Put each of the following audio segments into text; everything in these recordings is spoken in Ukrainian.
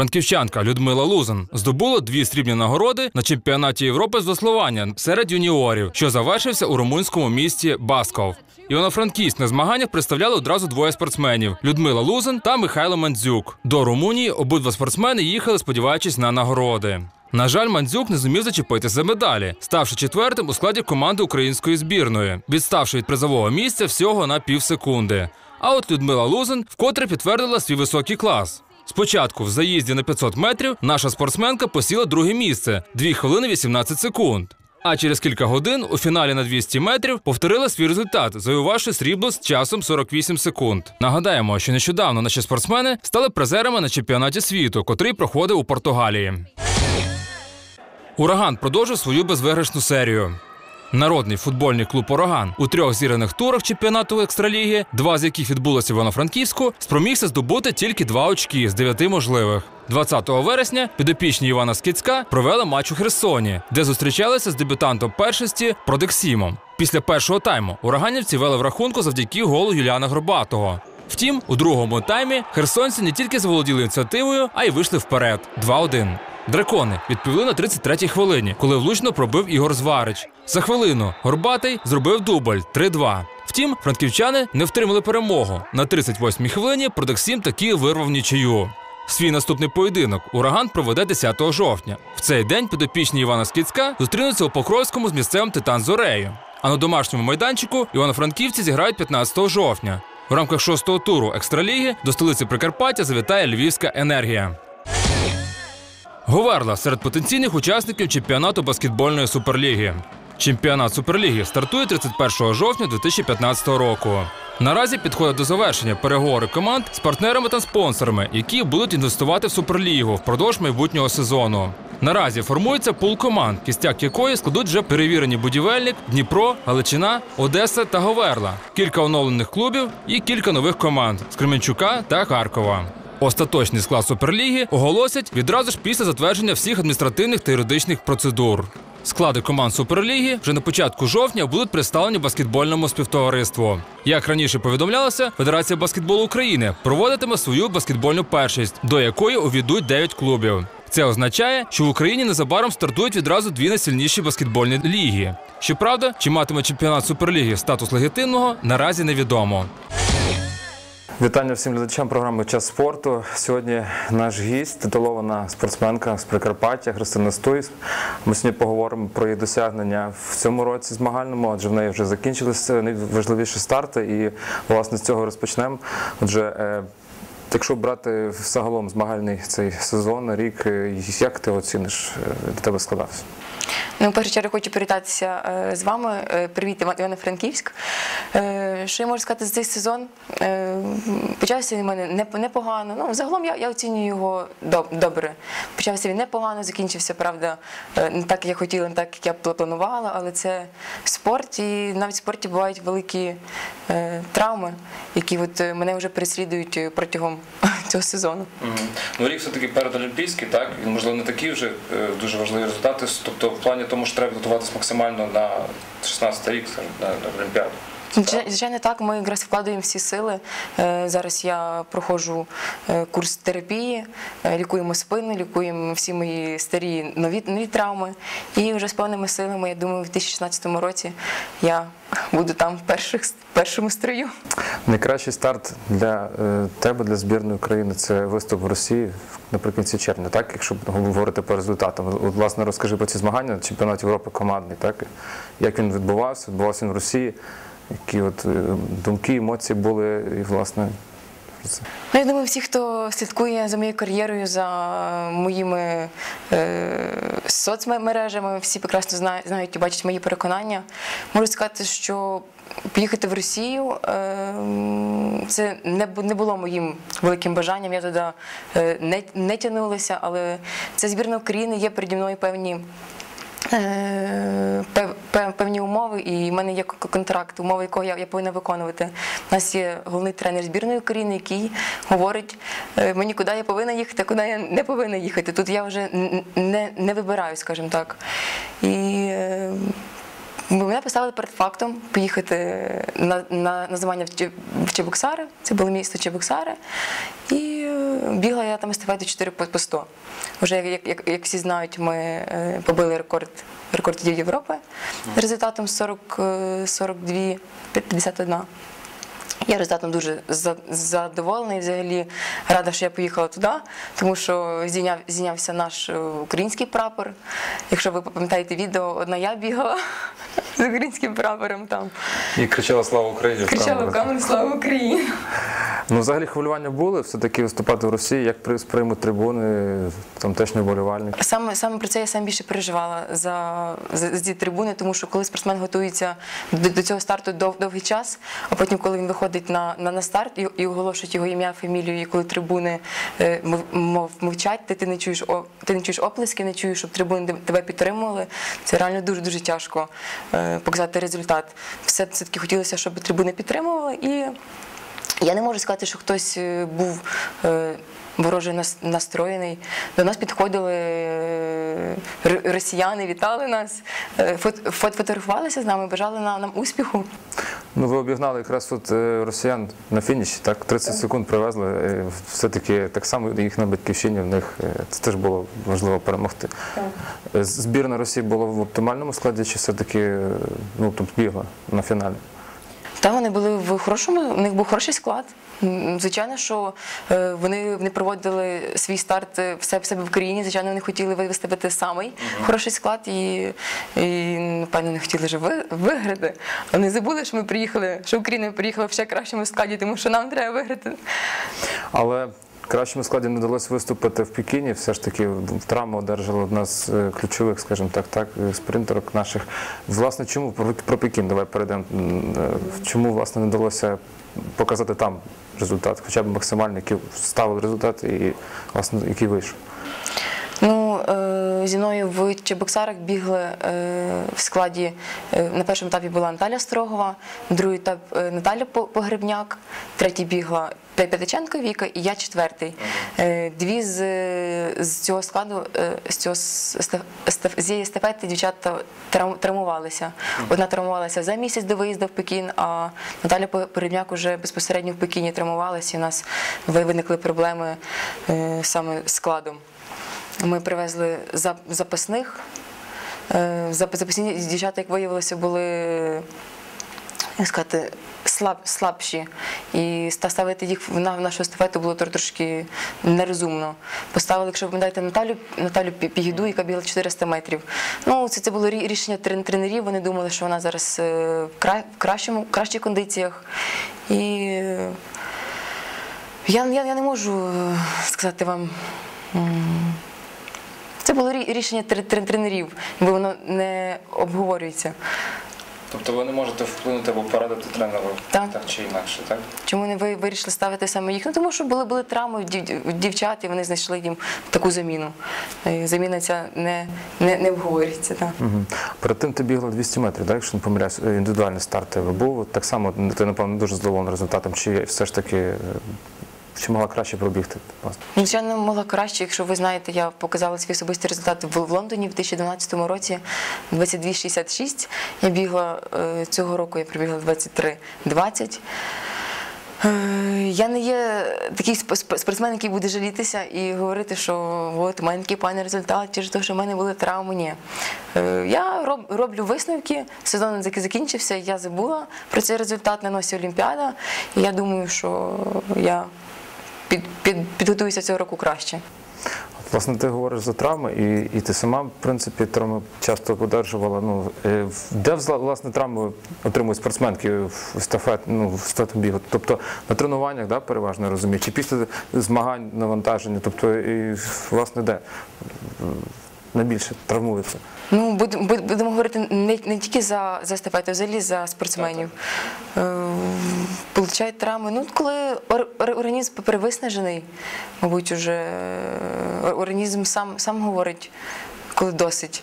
Франківчанка Людмила Лузан здобула дві срібні нагороди на чемпіонаті Європи з веслування серед юніорів, що завершився у румунському місті Басков. Івано-Франківськ на змаганнях представляли одразу двоє спортсменів: Людмила Лузан та Михайло Мандзюк. До Румунії обидва спортсмени їхали, сподіваючись на нагороди. На жаль, Мандзюк не зумів зачепитися за медалі, ставши четвертим у складі команди української збірної, відставши від призового місця всього на півсекунди. А от Людмила Лузин вкотре підтвердила свій високий клас. Спочатку в заїзді на 500 метрів наша спортсменка посіла друге місце 2 хвилини 18 секунд. А через кілька годин у фіналі на 200 метрів повторила свій результат, завоювавши срібло з часом 48 секунд. Нагадаємо, що нещодавно наші спортсмени стали призерами на чемпіонаті світу, котрий проходив у Португалії. Ураган продовжив свою безвиграшну серію. Народний футбольний клуб Ураган у трьох зіраних турах чемпіонату екстраліги, два з яких відбулося в Івано-Франківську, спромігся здобути тільки два очки з дев'яти можливих. 20 вересня підопічні Івана Скіцька провели матч у Херсоні, де зустрічалися з дебютантом першості Продексімом. Після першого тайму ураганівці вели в рахунку завдяки голу Юліана Горбатого. Втім, у другому таймі херсонці не тільки заволоділи ініціативою, а й вийшли вперед 2-1. Дракони відповіли на 33-й хвилині, коли влучно пробив Ігор Зварич. За хвилину Горбатий зробив дубль 3-2. Втім, франківчани не втримали перемогу. На 38-й хвилині Продексім таки вирвав нічию. Свій наступний поєдинок ураган проведе 10 жовтня. В цей день підопічні Івана Скіцька зустрінуться у Покровському з місцевим Титан Зорею. А на домашньому майданчику івано-франківці зіграють 15 жовтня. В рамках шостого туру екстраліги до столиці Прикарпаття завітає Львівська енергія. Говерла серед потенційних учасників чемпіонату баскетбольної суперліги. Чемпіонат суперліги стартує 31 жовтня 2015 року. Наразі підходять до завершення переговори команд з партнерами та спонсорами, які будуть інвестувати в суперлігу впродовж майбутнього сезону. Наразі формується пул команд, кістяк якої складуть вже перевірені будівельник, Дніпро, Галичина, Одеса та Говерла, кілька оновлених клубів і кілька нових команд з Кременчука та Харкова. Остаточний склад суперліги оголосять відразу ж після затвердження всіх адміністративних та юридичних процедур. Склади команд Суперліги вже на початку жовтня будуть представлені баскетбольному співтовариству. Як раніше повідомлялося, Федерація баскетболу України проводитиме свою баскетбольну першість, до якої увійдуть 9 клубів. Це означає, що в Україні незабаром стартують відразу дві найсильніші баскетбольні ліги. Щоправда, чи матиме чемпіонат Суперліги статус легітимного, наразі невідомо. Вітання всім глядачам програми Час спорту. Сьогодні наш гість, титулована спортсменка з Прикарпаття Христина Стуйс. Ми сьогодні поговоримо про її досягнення в цьому році змагальному, адже в неї вже закінчилися найважливіші старти, і власне з цього розпочнемо. Отже, е, якщо брати загалом змагальний цей сезон, рік, е, як ти оціниш е, для тебе складався? Ну, в першу чергу хочу привітатися е, з вами. Е, Привіт, Іван- Івано-Франківськ. Е, Що я можу сказати за цей сезон? Почався він у мене непогано. Ну, загалом я, я оцінюю його добре. Почався він непогано, закінчився, правда, не так, як я хотіла, не так, як я планувала, але це спорт, і навіть в спорті бувають великі травми, які от мене вже переслідують протягом цього сезону. Ну, рік все-таки передолімпійський, так? Він, можливо, не такі вже дуже важливі результати. Тобто, в плані тому, що треба готуватися максимально на 16 рік, на Олімпіаду. Звичай- Звичайно, так. Ми якраз вкладаємо всі сили. Е, Зараз я проходжу е, курс терапії, е, лікуємо спини, лікуємо всі мої старі нові, нові травми. І вже з повними силами, я думаю, в 2016 році я буду там в перших, першому строю. Найкращий старт для тебе, для збірної України, це виступ в Росії наприкінці червня, так? Якщо говорити по результатам. От, власне, розкажи про ці змагання, чемпіонат Європи командний, так? Як він відбувався? Відбувався він в Росії. Які от е, думки, емоції були, і власне. Ну, я думаю, всі, хто слідкує за моєю кар'єрою, за моїми е, соцмережами, всі прекрасно знають, знають і бачать мої переконання. Можу сказати, що поїхати в Росію е, це не, не було моїм великим бажанням. Я туди е, не, не тягнулася, але це збірна України, є переді мною певні. Е, пев- пев- Певні умови, і в мене є контракт, умови якого я, повинна виконувати. У нас є головний тренер збірної України, який говорить е, мені, куди я повинна їхати, куди я не повинна їхати. Тут я вже не, не вибираю, скажімо так. І е, Мене поставили перед фактом поїхати на, на, на змагання в, Че- Чебоксари, це було місто Чебоксари, і е, бігла я там естафету 4 по, по 100. Вже як, як, як всі знають, ми е, побили рекорд рекордів Європи результатом 40, е, 42, 51. Я результатом дуже за- задоволена і взагалі рада, що я поїхала туди, тому що зійняв, зійнявся наш е, український прапор. Якщо ви пам'ятаєте відео, одна я бігала з українським прапором там. І кричала Слава Україні! Кричала в камеру Слава Україні! Ну, взагалі хвилювання були, все-таки виступати в Росії, як сприймуть трибуни, там теж не вболівальники. Саме саме про це я сам більше переживала за, за, за ці трибуни, тому що коли спортсмен готується до, до цього старту дов, довгий час, а потім, коли він виходить на, на, на старт і, і оголошують його ім'я, фамілію, і коли трибуни е, мов, мов, мовчать, ти, ти не чуєш о, ти не чуєш оплески, не чуєш, щоб трибуни тебе- підтримували. Це реально дуже дуже тяжко е, показати результат. Все таки хотілося, щоб трибуни підтримували і. Я не можу сказати, що хтось е, був е, вороже настроєний. До нас підходили е, росіяни, вітали нас, фот- фот- фотографувалися з нами, бажали нам успіху. Ну, ви обігнали якраз тут е, росіян на фініші, так? 30 секунд привезли. Все-таки так само їх на батьківщині, в них це теж було важливо перемогти. Збірна Росії була в оптимальному складі, чи все-таки ну, тут бігла на фіналі? Та вони були в хорошому, у них був хороший склад. Звичайно, що е, вони, вони проводили свій старт е, в себе, в країні. Звичайно, вони хотіли виставити самий хороший склад і, і напевно, не хотіли вже виграти. Вони забули, що ми приїхали, що Україна приїхала в ще кращому складі, тому що нам треба виграти. Але кращому складі не вдалося виступити в Пекіні. Все ж таки травму одержала одна з е, ключових, скажімо так, так, е, спринтерок наших. Власне, чому про, про Пекін? Давай перейдемо. Е, Чому власне не вдалося показати там результат, хоча б максимальний, який ставив результат і власне який вийшов? Ну, е, зі мною в Чебоксарах бігли е, в складі. е, на першому етапі була Наталя Строгова, другий етап Наталя По- Погребняк, третій бігла П'ятиченко Віка і я четвертий. Дві з, з цього складу, з, цього цієї естафети дівчата трав- травмувалися. Одна травмувалася за місяць до виїзду в Пекін, а Наталя По- Погребняк вже безпосередньо в Пекіні травмувалася, і у нас виникли проблеми саме з складом. Ми привезли запасних. Е, Запасні дівчата, як виявилося, були як сказати, слаб, слабші. І ставити їх на- нашу естафету було трошки нерозумно. Поставили, якщо ви пам'ятаєте, Наталю, Наталю Пігіду, яка бігла 400 метрів. Ну, це, це було рішення тренерів. Вони думали, що вона зараз е, в кра- в кращому, в кращих кондиціях. І е, я, я, я не можу сказати вам. Це було рішення тр- тр- тренерів, бо воно не обговорюється. Тобто ви не можете вплинути або порадити тренеру Так. чи інакше, так? Чому не ви вирішили ставити саме їх? Ну тому що були, були травми в дів- дівчат, і вони знайшли їм таку заміну. Заміна ця не, не, не обговорюється. Так. Угу. Перед тим ти бігла 200 метрів, так, якщо не помиляюсь, е, індивідуальний старт тебе був. Так само ти, напевно, дуже задоволений результатом, чи все ж таки е, чи могла краще пробігти? Ну, Звичайно, могла краще, якщо ви знаєте, я показала свій особистий результат в, Лондоні в 2012 році 22,66. Я бігла е, цього року, я прибігла 23,20. Е, Я не є такий сп- сп- спортсмен, який буде жалітися і говорити, що от у мене такий поганий результат, через те, що в мене були травми. Ні. Е, Я роб- роблю висновки, сезон закінчився, я забула про цей результат на носі Олімпіада. І я думаю, що я під, під, підготуюся цього року краще. Власне, ти говориш за травми, і, і ти сама, в принципі, травми часто одержувала. Ну, е, де власне травми отримують спортсменки в естафет, ну, в стату бігу? Тобто на тренуваннях, да, переважно розумію, чи після змагань навантаження, тобто і власне де найбільше травмуються? Ну, будемо говорити не, не тільки за, за естафету, а взагалі за спортсменів. Е, Получають травми. Ну, коли ор- ор- організм перевиснажений, мабуть, уже е, організм сам, сам говорить, коли досить.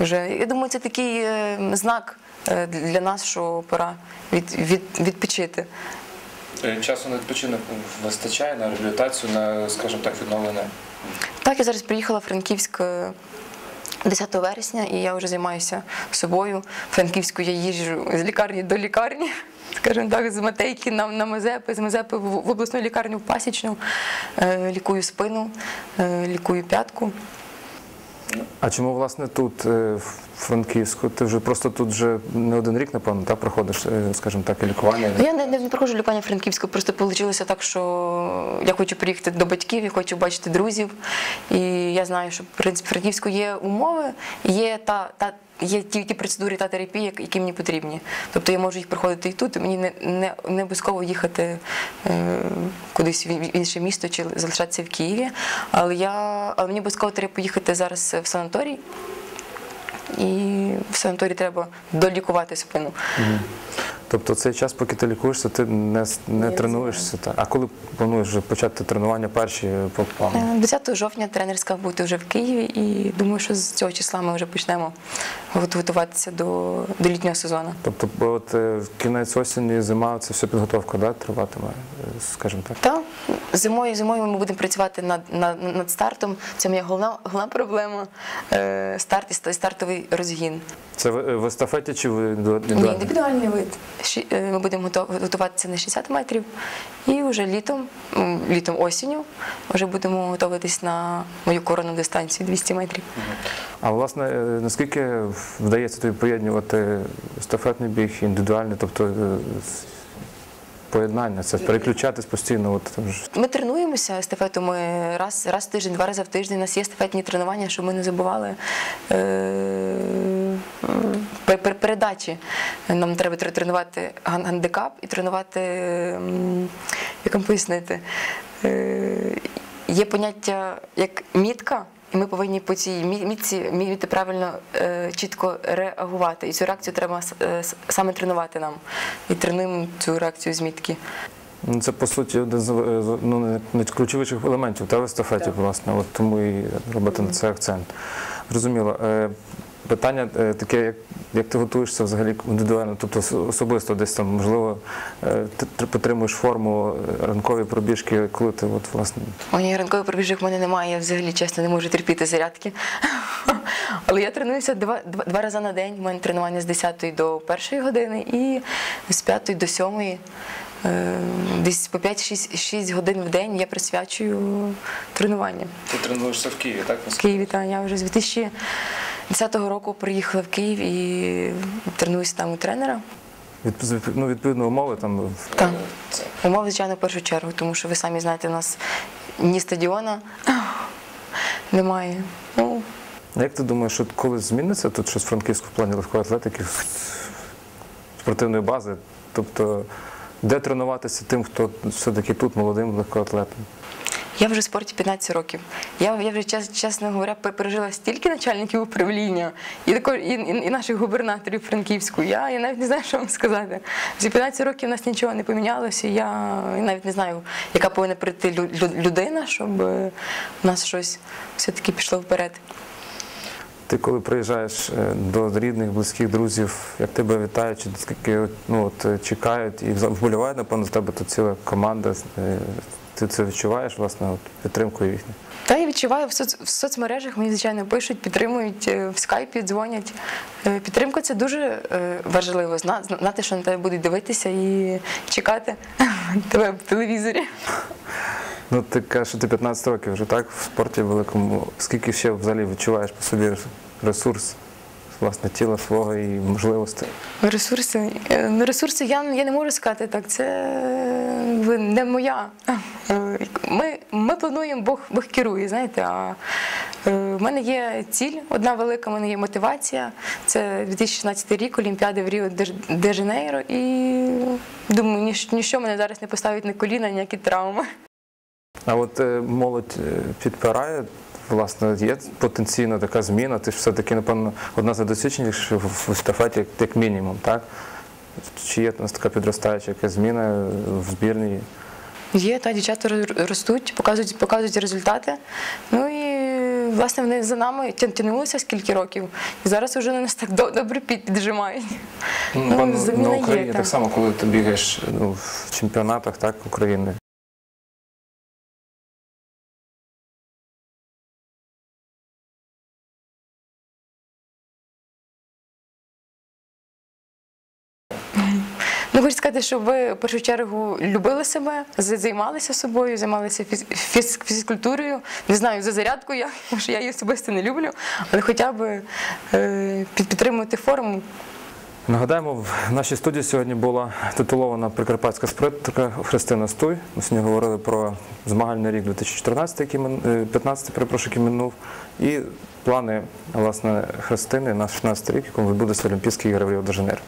Вже. Я думаю, це такий е, знак для нас, що пора від, від, відпочити. Часу на відпочинок вистачає на реабілітацію, на, скажімо так, відновлення. Так, я зараз приїхала в Франківськ е, 10 вересня, і я вже займаюся собою. В Франківську я їжджу з лікарні до лікарні, скажімо так, з Матейки на, на Мазепи, з Мазепи в, в обласну лікарню в Пасічну, е, лікую спину, е, лікую п'ятку. А чому власне тут, е, в Франківську? Ти вже просто тут вже не один рік, напевно, так проходиш, е, скажімо так, і лікування. Я не, не проходжу лікування Франківську, просто вийшло так, що я хочу приїхати до батьків, я хочу бачити друзів. І я знаю, що в принципі Франківську є умови, є та, та є ті, ті процедури та терапії, які- мені потрібні. Тобто я можу їх проходити і тут, і мені не, не, не обов'язково їхати е, кудись в інше місто чи залишатися в Києві. Але я але мені обов'язково треба поїхати зараз в санаторій. І в санаторії треба долікувати спину. Тобто цей час, поки ти лікуєшся, ти не, не тренуєшся. Так? А коли плануєш вже почати тренування перші по плану? Е, 10 жовтня тренерська бути вже в Києві, і думаю, що з цього числа ми вже почнемо готуватися до, до літнього сезону. Тобто, от е, кінець осені, зима, це все підготовка, да, триватиме, е, скажімо так. Та зимою, зимою ми будемо працювати над, над, над стартом. Це моя головна, головна проблема. Е, старт і стартовий розгін. Це в, в естафеті чи в Ні, індивідуальний вид. Е, Ми будемо готуватися на 60 метрів, і вже літом, літом осінню, вже будемо готуватись на мою коронну дистанцію 200 метрів. А власне, е, наскільки вдається тобі поєднувати естафетний біг, індивідуальний, тобто е, поєднання, це переключатись постійно. От, там ж Ми тренуємося естафету. Ми раз, раз в тиждень, два рази в тиждень. У нас є естафетні тренування, щоб ми не забували е, передачі. Нам треба тренувати гандикап і тренувати, як вам пояснити, е, є поняття як мітка. І ми повинні по цій мітці вміти правильно е, чітко реагувати. І цю реакцію треба е, саме тренувати нам. І тренуємо цю реакцію з мітки. Це по суті один з ну, ключових елементів та в естафеті, власне, от тому і робити на це акцент. Зрозуміло. Питання е, таке, як, як ти готуєшся взагалі індивідуально, тобто особисто десь там, можливо, е, ти тр- підтримуєш форму е, ранкові пробіжки, коли ти от, власне. Ой, ні, ранкових пробіжок в мене немає, я взагалі чесно не можу терпіти зарядки. Але я тренуюся два, два, два рази на день. У мене тренування з 10 до 1 години і з 5 до 7. Е, Десь по 5-6 годин в день я присвячую тренуванням. Ти тренуєшся в Києві, так? В Києві та я вже з 2010 року приїхала в Київ і тренуюся там у тренера. Від, ну, відповідно, умови там в- Так. Умови, звичайно, в першу чергу, тому що ви самі знаєте, у нас ні стадіона немає. Ну, Як ти думаєш, що коли зміниться тут щось в Франківську в плані легкої атлетики, спортивної бази? Тобто, де тренуватися тим, хто все-таки тут молодим легкоатлетом? Я вже в спорті 15 років. Я, я вже, чес- чесно говоря, пережила стільки начальників управління і, тако, і, і, і наших губернаторів Франківську. Я, я навіть не знаю, що вам сказати. За 15 років у нас нічого не помінялося. Я навіть не знаю, яка повинна прийти лю- лю- людина, щоб е, у нас щось все-таки пішло вперед. Ти коли приїжджаєш е, до рідних, близьких друзів, як тебе вітають, чи ну, от, е, чекають і вболівають, напевно, з тебе тут ціла команда. Ти це відчуваєш, власне, от, підтримкою їхню? Та я відчуваю в, соц... в соцмережах, мені звичайно пишуть, підтримують е, в скайпі, дзвонять. Е, Підтримка це дуже е, важливо. Знати, що на тебе будуть дивитися і чекати тебе в телевізорі. Ну, ти кажеш, що ти 15 років вже так в спорті великому. Скільки ще взагалі відчуваєш по собі ресурс, власне, тіла свого і можливостей? Ресурси. е, ну, Ресурси я, я не можу сказати так. Це не моя. Е, Ми, ми плануємо, Бог, Бог керує, знаєте. А е, в мене є ціль, одна велика, в мене є мотивація. Це 2016 рік, Олімпіада в Ріо де- Жанейро. І думаю, ніщо, ніщо мене зараз не поставить на коліна, ніякі травми. А от молодь підпирає, власне, є потенційна така зміна. Ти ж все-таки, напевно, одна з найдосвідченіших в естафеті, як, мінімум, так? Чи є у нас така підростаюча якась зміна в збірній? Є, та дівчата ростуть, показують, показують результати. Ну і власне вони за нами тягнулися скільки років. І зараз вже нас так добре піджимають. Ну, заміна на є, Україні так. так само, коли ти бігаєш ну, в чемпіонатах так, України. Хочу сказати, що ви в першу чергу любили себе, займалися собою, займалися фіз- фіз- фізкультурою. Не знаю за зарядку я, тому що я її особисто не люблю, але хоча б е, під- підтримувати форму. Нагадаємо, в нашій студії сьогодні була титулована прикарпатська спринтерка Христина Стуй. Ми сьогодні говорили про змагальний рік 2014, який е, 15, перепрошую, який минув, і плани власне Христини на 16 рік, якому відбудеться Олімпійські ігри в Ріо-де-Жанейро.